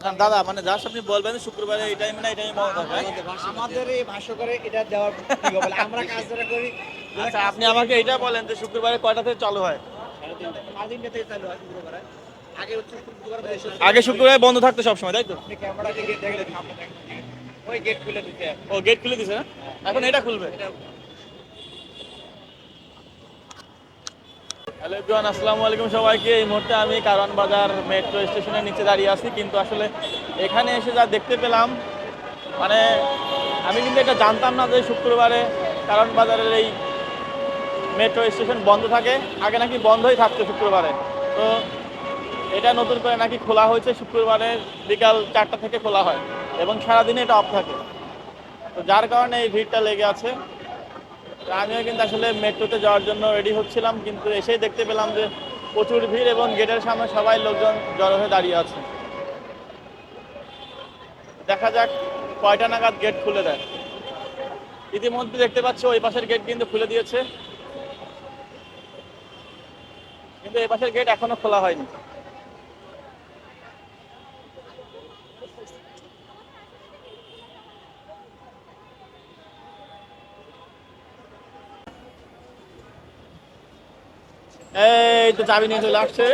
দাদা মানে জাস্ট আপনি বলবেন শুক্রবারে এই টাইমে না এই টাইমে বন্ধ আমাদের এই ভাষ্যকরে এটা দেওয়ার আমরা কাজ যারা করি আচ্ছা আপনি আমাকে এটা বলেন যে শুক্রবারে কয়টা থেকে চালু হয়? তিনটা থেকে চালু হয় শুক্রবারে। আগে শুক্রবার বন্ধ থাকতো সবসময় তাই তো? ক্যামেরা গেট খুলে দিতে ও গেট খুলে দিছে না? এখন এটা খুলবে? হ্যালো এভরিওয়ান, আসসালামু আলাইকুম সবাইকে। এই মুহূর্তে আমি কারওয়ান বাজার মেট্রো স্টেশনের নিচে দাঁড়িয়ে আছি। কিন্তু আসলে এখানে এসে যা দেখতে পেলাম মানে আমি কিন্তু এটা জানতাম না যে শুক্রবারে কারওয়ান বাজারের এই মেট্রো স্টেশন বন্ধ থাকে। আগে নাকি বন্ধই থাকতো শুক্রবারে। তো এটা নতুন করে নাকি খোলা হয়েছে শুক্রবারে বিকাল চারটা থেকে খোলা হয় এবং সারাদিনে এটা অফ থাকে। তো যার কারণে এই ভিড়টা লেগে আছে। আমিও কিন্তু আসলে মেট্রোতে যাওয়ার জন্য রেডি হচ্ছিলাম, কিন্তু এসেই দেখতে পেলাম যে প্রচুর ভিড় এবং গেটের সামনে সবাই লোকজন জড়ো হয়ে দাঁড়িয়ে আছে। দেখা যাক কয়টা নাগাদ গেট খুলে দেয়। ইতিমধ্যে দেখতে পাচ্ছ ওই পাশের গেট কিন্তু খুলে দিয়েছে। কিন্তু এই পাশের গেট এখনও খোলা হয়নি। এই তো চাবি নিয়ে চলে আসছে।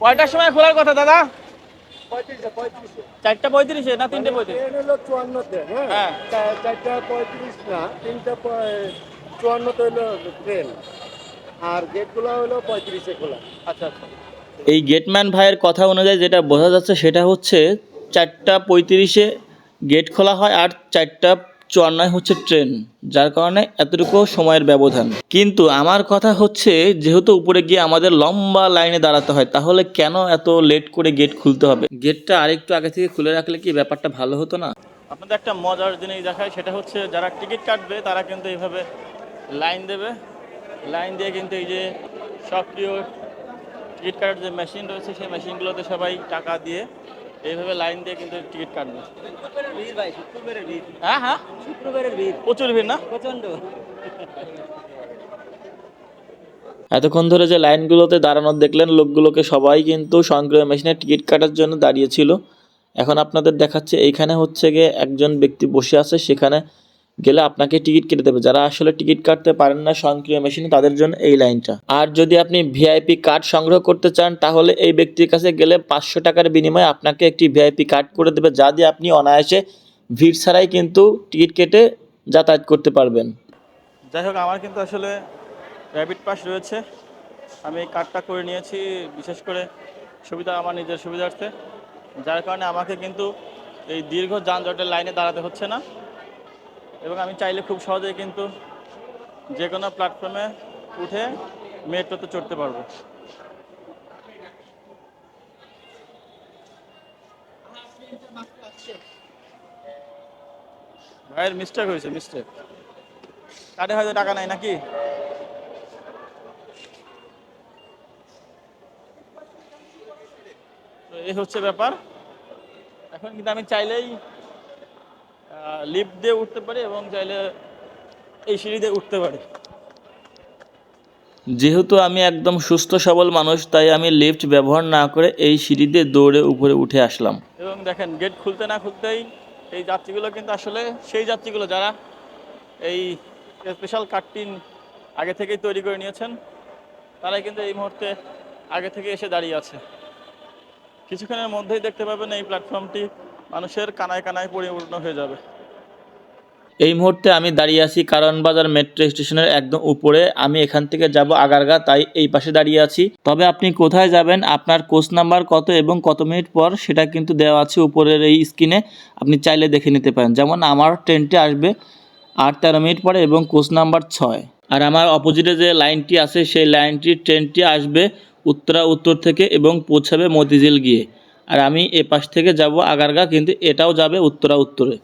কয়টার সময় খোলার কথা দাদা? চারটা পঁয়ত্রিশে না তিনটে পঁয়ত্রিশ? হলো চুয়ান্নতে হ্যাঁ? হ্যাঁ। চারটা পঁয়ত্রিশ না তিনটা চুয়ান্নতে হলো ট্রেন। আর গেটগুলো হলো পঁয়ত্রিশে খোলা। আচ্ছা আচ্ছা। এই গেটম্যান ভাইয়ের কথা অনুযায়ী যেটা বোঝা যাচ্ছে সেটা হচ্ছে চারটা পঁয়ত্রিশে গেট খোলা হয় আর চারটা চুয়ান্নয় হচ্ছে ট্রেন যার কারণে এতটুকু সময়ের ব্যবধান। কিন্তু আমার কথা হচ্ছে, যেহেতু উপরে গিয়ে আমাদের লম্বা লাইনে দাঁড়াতে হয়, তাহলে কেন এত লেট করে গেট খুলতে হবে? গেটটা আরেকটু আগে থেকে খুলে রাখলে কি ব্যাপারটা ভালো হতো না? আপনাদের একটা মজার জিনিস দেখায় সেটা হচ্ছে যারা টিকিট কাটবে, তারা কিন্তু এইভাবে লাইন দেবে। লাইন দিয়ে কিন্তু এই যে সক্রিয় টিকিট কাটার যে মেশিন রয়েছে, সেই মেশিনগুলোতে সবাই টাকা দিয়ে এইভাবে লাইন দিয়ে কিন্তু টিকিট কাটবে। ভিড় ভাই শুক্রবারের ভিড়। হ্যাঁ হ্যাঁ। শুক্রবারের ভিড়। প্রচুর ভিড় না? প্রচণ্ড এতক্ষণ ধরে যে লাইনগুলোতে দাঁড়ানো দেখলেন লোকগুলোকে সবাই কিন্তু স্বয়ংক্রিয় মেশিনে টিকিট কাটার জন্য দাঁড়িয়েছিল। এখন আপনাদের দেখাচ্ছে এইখানে হচ্ছে গিয়ে একজন ব্যক্তি বসে আছে সেখানে গেলে আপনাকে টিকিট কেটে দেবে। যারা আসলে টিকিট কাটতে পারেন না, স্বয়ংক্রিয় মেশিনে, তাদের জন্য এই লাইনটা। আর যদি আপনি ভিআইপি কার্ড সংগ্রহ করতে চান, তাহলে এই ব্যক্তির কাছে গেলে পাঁচশো টাকার বিনিময়ে আপনাকে একটি ভিআইপি কার্ড করে দেবে, যা দিয়ে আপনি অনায়াসে ভিড় ছাড়াই কিন্তু টিকিট কেটে যাতায়াত করতে পারবেন। যাই হোক, আমার কিন্তু আসলে র্যাবিট পাস রয়েছে। আমি এই কার্ডটা করে নিয়েছি, বিশেষ করে সুবিধা, আমার নিজের সুবিধার্থে। যার কারণে আমাকে কিন্তু এই দীর্ঘ যানজটের লাইনে দাঁড়াতে হচ্ছে না। এবং আমি চাইলে খুব সহজেই কিন্তু যে কোনো প্ল্যাটফর্মে উঠে মেট্রোতে চড়তে পারব। ভাইয়ের মিস্টেক হয়েছে মিস্টেক কার্ডে হয়তো টাকা নাই নাকি? তো এই হচ্ছে ব্যাপার। এখন কিন্তু আমি চাইলেই লিফট দিয়ে উঠতে পারি এবং চাইলে এই সিঁড়ি দিয়ে উঠতে পারি। যেহেতু আমি একদম সুস্থ সবল মানুষ তাই আমি লিফট ব্যবহার না করে এই সিঁড়ি দিয়ে দৌড়ে উপরে উঠে আসলাম। এবং দেখেন গেট খুলতে না খুলতেই এই যাত্রীগুলো কিন্তু আসলে সেই যাত্রীগুলো যারা এই স্পেশাল কার্ডটি আগে থেকেই তৈরি করে নিয়েছেন তারাই কিন্তু এই মুহূর্তে আগে থেকে এসে দাঁড়িয়ে আছে। কিছুক্ষণের মধ্যেই দেখতে পাবেন এই প্ল্যাটফর্মটি মানুষের কানায় কানায় পরিপূর্ণ হয়ে যাবে। এই মুহূর্তে আমি দাঁড়িয়ে আছি কারণ বাজার মেট্রো স্টেশনের একদম উপরে। আমি এখান থেকে যাব আগারগা, তাই এই পাশে দাঁড়িয়ে আছি। তবে আপনি কোথায় যাবেন, আপনার কোচ নাম্বার কত এবং কত মিনিট পর সেটা কিন্তু দেওয়া আছে উপরের এই স্ক্রিনে। আপনি চাইলে দেখে নিতে পারেন। যেমন আমার ট্রেনটি আসবে আট তেরো মিনিট পরে এবং কোচ নাম্বার ছয়। আর আমার অপোজিটে যে লাইনটি আছে, সেই লাইনটির ট্রেনটি আসবে উত্তরা উত্তর থেকে এবং পৌঁছাবে মতিঝিল গিয়ে। আর আমি এ পাশ থেকে যাব আগারগা কিন্তু এটাও যাবে উত্তরা উত্তরে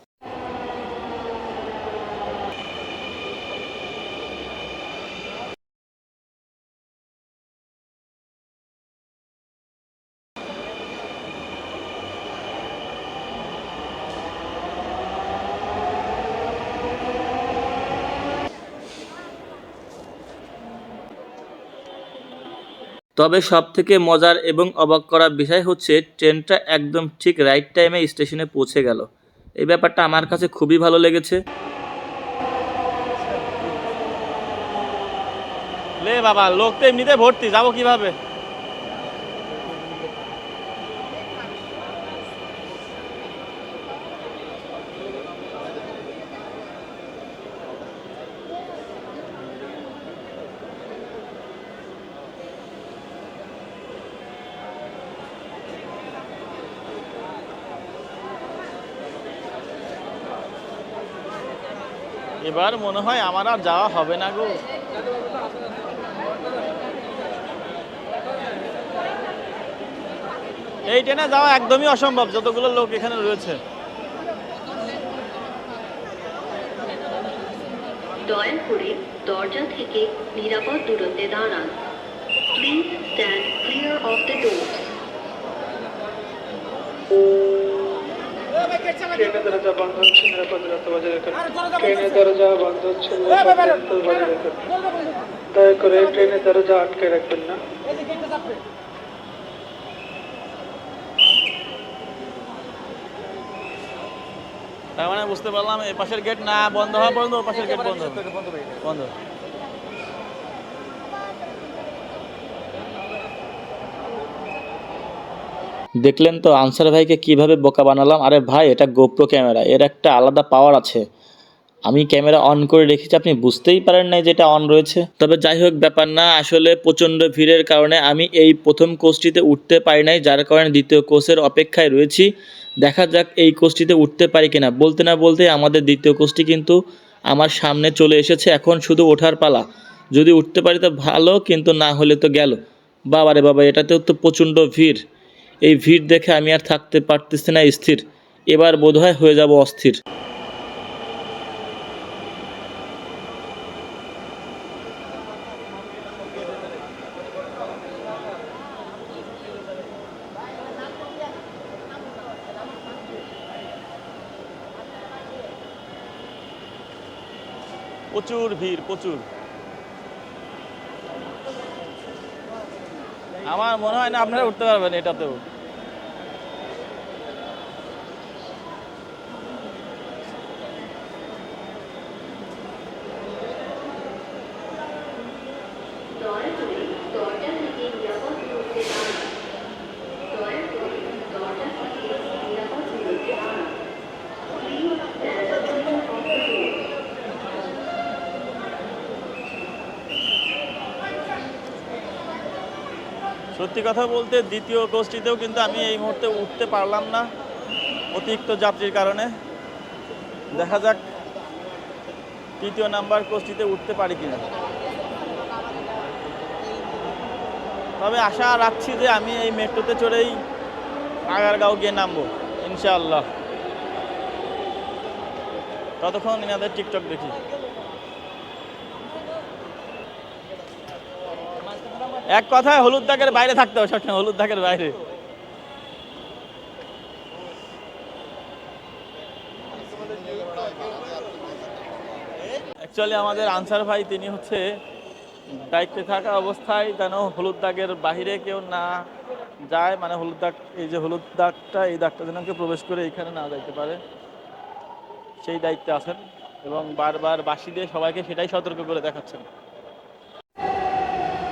তবে সব থেকে মজার এবং অবাক করা বিষয় হচ্ছে, ট্রেনটা একদম ঠিক রাইট টাইমে স্টেশনে পৌঁছে গেল। এই ব্যাপারটা আমার কাছে খুবই ভালো লেগেছে। লে বাবা, লোক তো এমনিতে ভর্তি, যাব কীভাবে? এবার মনে হয় আমার আর যাওয়া হবে না গো। এই ট্রেনে যাওয়া একদমই অসম্ভব, যতগুলো লোক এখানে রয়েছে। দয়া করে দরজা থেকে নিরাপদ দূরত্বে দাঁড়ান। Please stand clear of the doors ট্রেনের দরজা বন্ধ হচ্ছে নিরাপদ বজায় রাখুন ট্রেনের দরজা বন্ধ হচ্ছে নিরাপদ বজায় রাখুন দয়া করে ট্রেনের দরজা আটকে রাখবেন না তার মানে বুঝতে পারলাম এই পাশের গেট না, বন্ধ হওয়া ও পাশের গেট বন্ধ। বন্ধ দেখলেন তো আনসার ভাইকে কীভাবে বোকা বানালাম? আরে ভাই, এটা গোপ্রো ক্যামেরা, এর একটা আলাদা পাওয়ার আছে। আমি ক্যামেরা অন করে রেখেছি, আপনি বুঝতেই পারেন নাই যে এটা অন রয়েছে। তবে যাই হোক, ব্যাপার না, আসলে প্রচণ্ড ভিড়ের কারণে আমি এই প্রথম কোচটিতে উঠতে পারি নাই, যার কারণে দ্বিতীয় কোচের অপেক্ষায় রয়েছি। দেখা যাক এই কোচটিতে উঠতে পারি কিনা। বলতে না বলতে আমাদের দ্বিতীয় কোচটি কিন্তু আমার সামনে চলে এসেছে, এখন শুধু ওঠার পালা। যদি উঠতে পারি তো ভালো, কিন্তু না হলে তো গেল। বাবারে বাবা, এটাতেও তো প্রচণ্ড ভিড়। এই ভিড় দেখে আমি আর থাকতে পারতেছি না, স্থির। এবার বোধহয় হয়ে যাব অস্থির। প্রচুর ভিড়, প্রচুর। আমার মনে হয় না আপনারা উঠতে পারবেন এটাতেও দয়া করে দরজা থেকে নিরাপদ দূরত্বে দাঁড়ান দয়া করে দরজা থেকে নিরাপদ দূরত্বে দাঁড়ান please stand clear of the doors সত্যি কথা বলতে দ্বিতীয় গোষ্ঠীতেও কিন্তু আমি এই মুহূর্তে উঠতে পারলাম না অতিরিক্ত যাত্রীর কারণে। দেখা যাক তৃতীয় নাম্বার কোষ্ঠীতে উঠতে পারি কিনা। তবে আশা রাখছি যে আমি এই মেট্রোতে চড়েই আগারগাঁও গিয়ে নামবো, ইনশাআল্লাহ। ততক্ষণ এনাদের টিকটক দেখি। এক কথায় হলুদ দাগের বাইরে থাকতে হবে সবসময়, হলুদ দাগের বাইরে। অ্যাকচুয়ালি আমাদের আনসার ভাই, তিনি হচ্ছে দায়িত্বে থাকা অবস্থায় যেন হলুদ দাগের বাইরে কেউ না যায় মানে হলুদ দাগ, এই যে হলুদ দাগটা, এই দাগটা যেন কেউ প্রবেশ করে এইখানে না যাইতে পারে। সেই দায়িত্বে আছেন এবং বারবার বাসি দিয়ে সবাইকে সেটাই সতর্ক করে দেখাচ্ছেন।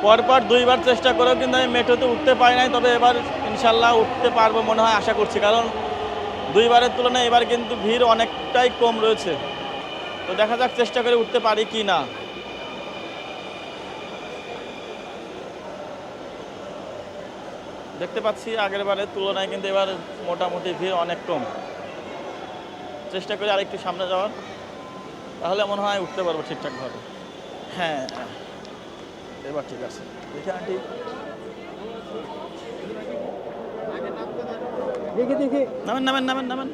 পরপর দুইবার চেষ্টা করেও কিন্তু আমি মেট্রোতে উঠতে পারি নাই, তবে এবার ইনশাল্লাহ উঠতে পারব মনে হয়, আশা করছি। কারণ দুইবারের তুলনায় এবার কিন্তু ভিড় অনেকটাই কম রয়েছে। তো দেখা যাক চেষ্টা করে উঠতে পারি কি না। দেখতে পাচ্ছি আগের বারের তুলনায় কিন্তু এবার মোটামুটি ভিড় অনেক কম। চেষ্টা করি আরেকটু সামনে যাওয়ার, তাহলে মনে হয় উঠতে পারব ঠিকঠাকভাবে। হ্যাঁ। এবার ঠিক আছে। দেখি আন্টি। দেখি দেখি। নামেন নামেন নামেন নামেন।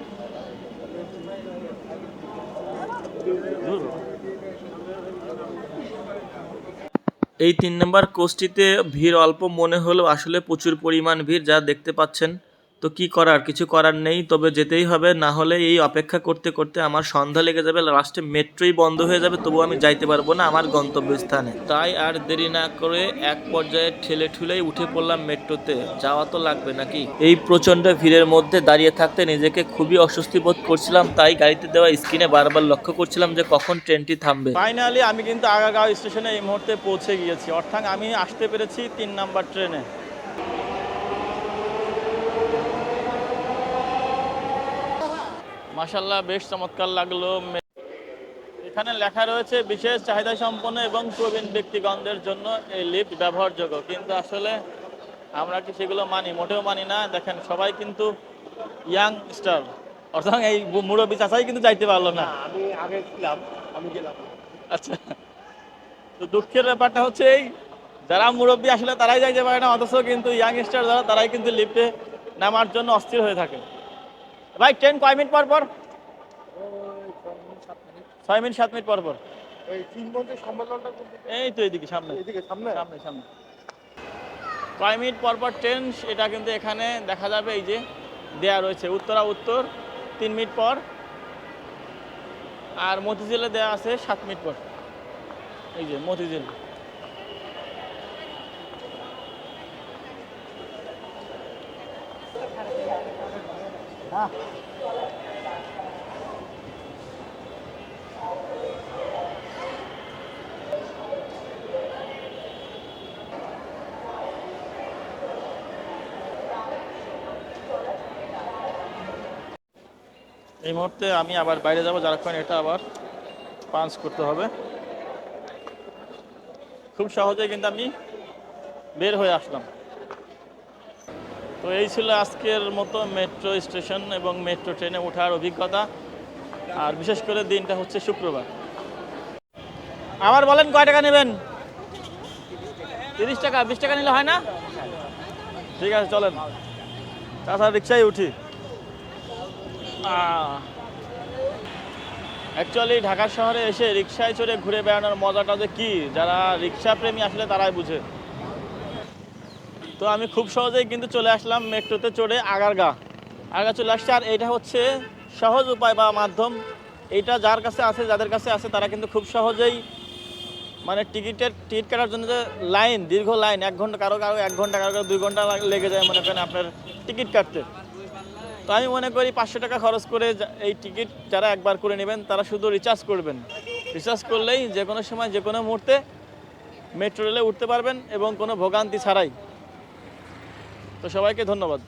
এই তিন নম্বর কোচটিতে ভিড় অল্প মনে হলেও আসলে প্রচুর পরিমাণ ভিড় যা দেখতে পাচ্ছেন। তো কি করার? কিছু করার নেই, তবে যেতেই হবে। না হলে এই অপেক্ষা করতে করতে আমার সন্ধ্যা লেগে যাবে লাস্টে মেট্রোই বন্ধ হয়ে যাবে তবু আমি যাইতে পারব না আমার গন্তব্যস্থানে। তাই আর দেরি না করে এক পর্যায়ে ঠেলে ঠুলেই উঠে পড়লাম মেট্রোতে। যাওয়া তো লাগবে নাকি? এই প্রচণ্ড ভিড়ের মধ্যে দাঁড়িয়ে থাকতে নিজেকে খুবই অস্বস্তি বোধ করছিলাম, তাই গাড়িতে দেওয়া স্ক্রিনে বারবার লক্ষ্য করছিলাম যে কখন ট্রেনটি থামবে। ফাইনালি আমি কিন্তু আগাগাঁও স্টেশনে এই মুহূর্তে পৌঁছে গিয়েছি। অর্থাৎ আমি আসতে পেরেছি তিন নাম্বার ট্রেনে মাসাল্লাহ বেশ চমৎকার লাগল। এখানে লেখা রয়েছে বিশেষ চাহিদা সম্পন্ন এবং প্রবীণ ব্যক্তিগণদের জন্য এই লিফট ব্যবহারযোগ্য। কিন্তু আসলে আমরা কি সেগুলো মানি? মোটেও মানি না। দেখেন সবাই কিন্তু ইয়াং স্টার। অর্থাৎ এই মুরব্বী চাচাই কিন্তু যাইতে পারল না আমি আগে ছিলাম আমি গেলাম। আচ্ছা। তো দুঃখের ব্যাপারটা হচ্ছে এই যারা মুরব্বী আসলে তারাই যাইতে পারে না অথচ কিন্তু ইয়াং স্টার যারা তারাই কিন্তু লিফটে নামার জন্য অস্থির হয়ে থাকে। ভাই ট্রেন কয় মিনিট পর পর? ছয় মিনিট সাত মিনিট পর পর। এই তো এইদিকে সামনে। এদিকে সামনে? সামনে সামনে। কয় মিনিট পর পর ট্রেন এটা কিন্তু এখানে দেখা যাবে এই যে দেয়া রয়েছে। উত্তরা উত্তর তিন মিনিট পর। আর মতিঝিলে দেয়া আছে সাত মিনিট পর। এই যে মতিঝিল। এই মুহূর্তে আমি আবার বাইরে যাব, যারাক্ষণ এটা আবার পাঞ্চ করতে হবে। খুব সহজে কিন্তু আমি বের হয়ে আসলাম। তো এই ছিল আজকের মতো মেট্রো স্টেশন এবং মেট্রো ট্রেনে ওঠার অভিজ্ঞতা। আর বিশেষ করে দিনটা হচ্ছে শুক্রবার। আবার বলেন কয় টাকা নেবেন? তিরিশ টাকা, বিশ টাকা নিলে হয় না? ঠিক আছে, চলেন। তাছাড়া রিক্সায় উঠি। অ্যাকচুয়ালি ঢাকা শহরে এসে রিক্সায় চড়ে ঘুরে বেড়ানোর মজাটা যে কী? যারা রিক্সা প্রেমী আসলে তারাই বুঝে। তো আমি খুব সহজেই কিন্তু চলে আসলাম মেট্রোতে চড়ে আগারগা। আগা চলে আসছে, আর এটা হচ্ছে সহজ উপায় বা মাধ্যম। এইটা যার কাছে আছে, যাদের কাছে আছে, তারা কিন্তু খুব সহজেই মানে টিকিটের, টিকিট কাটার জন্য যে লাইন, দীর্ঘ লাইন, এক ঘণ্টা কারও কারও, এক ঘণ্টা কারও কারও, দুই ঘণ্টা লেগে যায় মনে করেন আপনার টিকিট কাটতে। তো আমি মনে করি পাঁচশো টাকা খরচ করে এই টিকিট যারা একবার করে নেবেন, তারা শুধু রিচার্জ করবেন। রিচার্জ করলেই যে কোনো সময়, যে কোনো মুহূর্তে মেট্রো রেলে উঠতে পারবেন এবং কোনো ভোগান্তি ছাড়াই। তো সবাইকে ধন্যবাদ।